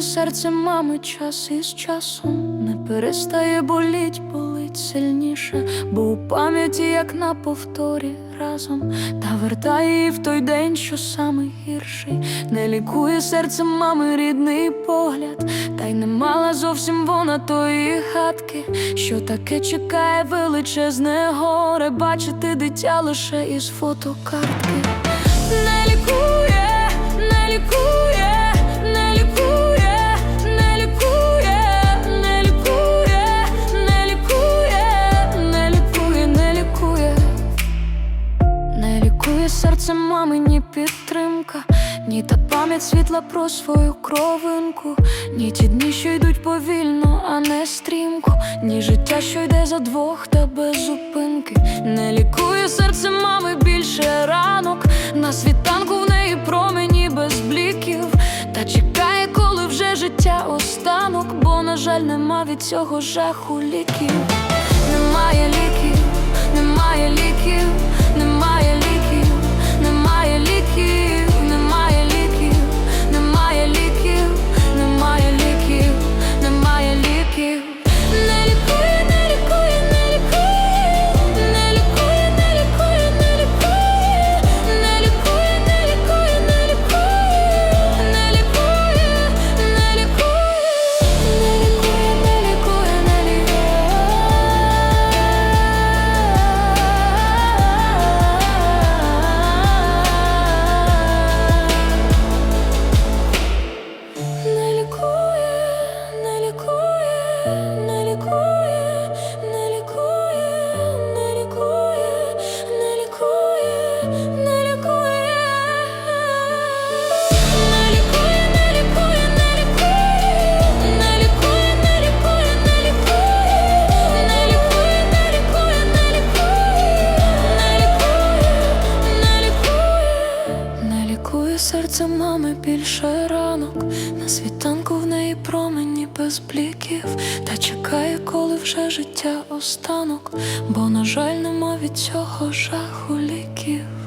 серце мами час із часом. Не перестає боліть, болить сильніше, бо у пам'яті, як на повторі разом, та вертає її в той день, що самий гірший, не лікує серце мами рідний погляд, та й не мала зовсім вона тої хатки, що таке чекає величезне горе, бачити дитя лише із фотокартки. Не лікує, Серце мами, ні підтримка, ні та пам'ять світла про свою кровинку, ні ті дні, що йдуть повільно, а не стрімко, ні життя, що йде за двох та без зупинки. Не лікує серце мами більше ранок. На світанку в неї промені без бліків. Та чекає, коли вже життя останок, бо, на жаль, нема від цього жаху ліків. Немає ліків, немає ліків, серце мами більше ранок. На світанку в неї промені без бліків, та чекає, коли вже життя останок, бо, на жаль, нема від цього жаху ліків.